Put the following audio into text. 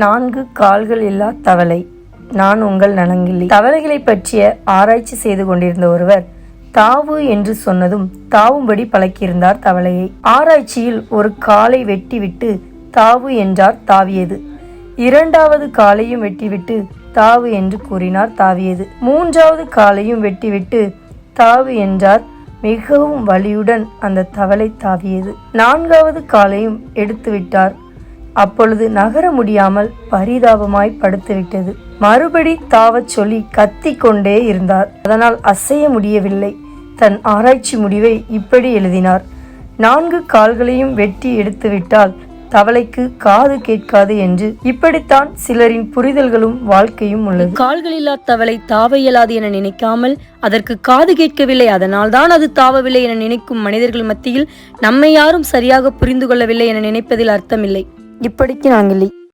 நான்கு கால்கள் இல்லா தவளை. நான் உங்கள் நலங்கிள்ளி தவளைகளை பற்றிய ஆராய்ச்சி செய்து கொண்டிருந்த ஒருவர் தாவு என்று சொன்னதும் தாவும்படி பழக்கியிருந்தார் தவளையை. ஆராய்ச்சியில் ஒரு காலை வெட்டிவிட்டு தாவு என்றார் தாவியது. இரண்டாவது காலையும் வெட்டிவிட்டு தாவு என்று கூறினார் தாவியது. மூன்றாவது காலையும் வெட்டிவிட்டு தாவு என்றார் மிகவும் வலியுடன் அந்த தவளை தாவியது. நான்காவது காலையும் எடுத்துவிட்டார். அப்பொழுது நகர முடியாமல் பரிதாபமாய் படுத்துவிட்டது. மறுபடி தாவச் சொல்லி கத்தி கொண்டே இருந்தார். அதனால் அசைய முடியவில்லை. தன் ஆராய்ச்சி முடிவை இப்படி எழுதினார். நான்கு கால்களையும் வெட்டி எடுத்துவிட்டால் தவளைக்கு காது கேட்காது என்று இப்படித்தான் சிலரின் புரிதல்களும் வாழ்க்கையும் உள்ளது. கால்களில்லா தவளை தாவ இயலாது என நினைக்காமல் அதற்கு காது கேட்கவில்லை. அதனால்தான் அது தாவவில்லை என நினைக்கும் மனிதர்கள் மத்தியில் நம்மை யாரும் சரியாக புரிந்து கொள்ளவில்லை என நினைப்பதில் அர்த்தமில்லை. இப்படிக்கு நாங்கள்